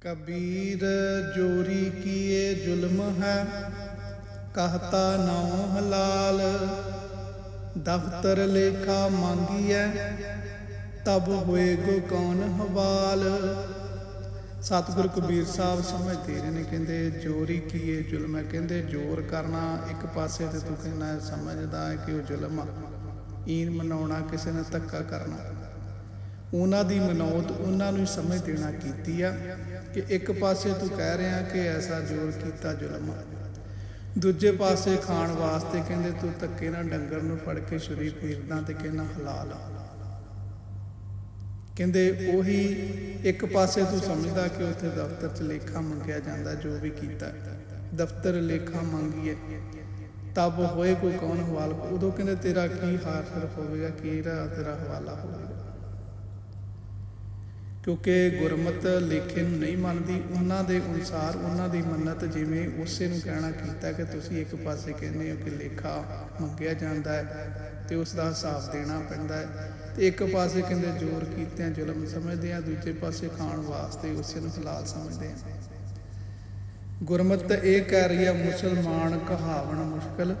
ਕਬੀਰ ਜੋਰੀ ਕੀਏ ਜ਼ੁਲਮ ਹੈ, ਕਹਤਾ ਨਾਉ ਹਲਾਲ। ਦਫਤਰ ਲੇਖਾ ਮੰਗੀਐ, ਤਬ ਹੋਏ ਗੋ ਕੌਣ ਹਵਾਲ। ਸਤਿਗੁਰੂ ਕਬੀਰ ਸਾਹਿਬ ਸਮਝਦੇ ਰਹੇ ਨੇ, ਕਹਿੰਦੇ ਜੋਰੀ ਕੀਏ ਜ਼ੁਲਮ ਹੈ, ਕਹਿੰਦੇ ਜ਼ੋਰ ਕਰਨਾ ਇੱਕ ਪਾਸੇ ਤੇ ਤੂੰ ਕਹਿੰਦਾ, ਸਮਝਦਾ ਹੈ ਕਿ ਉਹ ਜ਼ੁਲਮ ਆ। ਈਨ ਮਨਾਉਣਾ, ਕਿਸੇ ਨੇ ਧੱਕਾ ਕਰਨਾ। ਉਹਨਾਂ ਦੀ ਮਨੌਤ ਉਹਨਾਂ ਨੂੰ ਸਮਝ ਦੇਣਾ ਕੀਤੀ ਆ ਕਿ ਇੱਕ ਪਾਸੇ ਤੂੰ ਕਹਿ ਰਿਹਾ ਕਿ ਐਸਾ ਜ਼ੋਰ ਕੀਤਾ ਜ਼ੁਲਮ ਦੂਜੇ ਪਾਸੇ ਖਾਣ ਵਾਸਤੇ ਕਹਿੰਦੇ ਤੂੰ ਧੱਕੇ ਨਾਲ ਡੰਗਰ ਨੂੰ ਫੜ ਕੇ ਛੁਰੀ ਫੇਰਦਾ ਤੇ ਕਹਿੰਦਾ ਹਲਾਲ ਆ। ਕਹਿੰਦੇ ਉਹੀ ਇੱਕ ਪਾਸੇ ਤੂੰ ਸਮਝਦਾ ਕਿ ਉੱਥੇ ਦਫ਼ਤਰ 'ਚ ਲੇਖਾ ਮੰਗਿਆ ਜਾਂਦਾ, ਜੋ ਵੀ ਕੀਤਾ। ਦਫ਼ਤਰ ਲੇਖਾ ਮੰਗੀਏ। ਤਬ ਹੋਏ ਕੋਈ ਕੌਣ ਹਵਾਲ, ਉਦੋਂ ਕਹਿੰਦੇ ਤੇਰਾ ਕੀ ਹਾਲ ਹੋਵੇਗਾ ਕਿਹੜਾ ਤੇਰਾ ਹਵਾਲਾ ਹੋਵੇਗਾ? ਕਿਉਂਕਿ ਗੁਰਮਤ ਲੇਖੇ ਨੂੰ ਨਹੀਂ ਮੰਨਦੀ, ਉਹਨਾਂ ਦੇ ਅਨੁਸਾਰ ਉਹਨਾਂ ਦੀ ਮੰਨਤ ਜਿਵੇਂ ਉਸੇ ਨੂੰ ਕਹਿਣਾ ਕੀਤਾ ਕਿ ਤੁਸੀਂ ਇੱਕ ਪਾਸੇ ਕਹਿੰਦੇ ਹੋ ਕਿ ਲੇਖਾ ਮੰਗਿਆ ਜਾਂਦਾ ਹੈ ਤੇ ਉਸ ਦਾ ਹਿਸਾਬ ਦੇਣਾ ਪੈਂਦਾ ਹੈ ਤੇ ਇੱਕ ਪਾਸੇ ਕਹਿੰਦੇ ਜ਼ੋਰ ਕੀਤਿਆਂ ਜ਼ੁਲਮ ਸਮਝਦੇ ਆ, ਦੂਜੇ ਪਾਸੇ ਖਾਣ ਵਾਸਤੇ ਉਸੇ ਨੂੰ ਹਲਾਲ ਸਮਝਦੇ ਆ। ਗੁਰਮਤ ਇਹ ਕਹਿ ਰਹੀ ਆ, ਮੁਸਲਮਾਨ ਕਹਾਵਣ ਮੁਸ਼ਕਲ,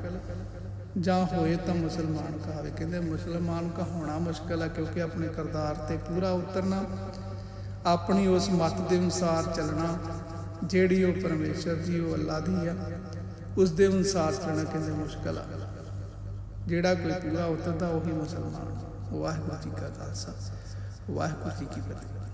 ਜਾਂ ਹੋਏ ਤਾਂ ਮੁਸਲਮਾਨ ਕਹਾਵੇ। ਕਹਿੰਦੇ ਮੁਸਲਮਾਨ ਕਹਾਉਣਾ ਮੁਸ਼ਕਲ ਆ, ਕਿਉਂਕਿ ਆਪਣੇ ਕਰਤਾਰ ਤੇ ਪੂਰਾ ਉਤਰਨਾ ਆਪਣੀ ਉਸ ਮਤ ਦੇ ਅਨੁਸਾਰ ਚੱਲਣਾ, ਜਿਹੜੀ ਉਹ ਪਰਮੇਸ਼ਰ ਦੀ ਉਹ ਅੱਲਾ ਦੀ ਆ, ਉਸ ਦੇ ਅਨੁਸਾਰ ਚੱਲਣਾ ਕਹਿੰਦੇ ਮੁਸ਼ਕਲ ਆ। ਜਿਹੜਾ ਕੋਈ ਪੂਰਾ ਉਤਰਦਾ ਉਹੀ ਮੁਸਲਮਾਨ। ਵਾਹਿਗੁਰੂ ਜੀ ਕਾ ਖਾਲਸਾ। ਵਾਹਿਗੁਰੂ ਜੀ ਕੀ ਫਤਿਹ।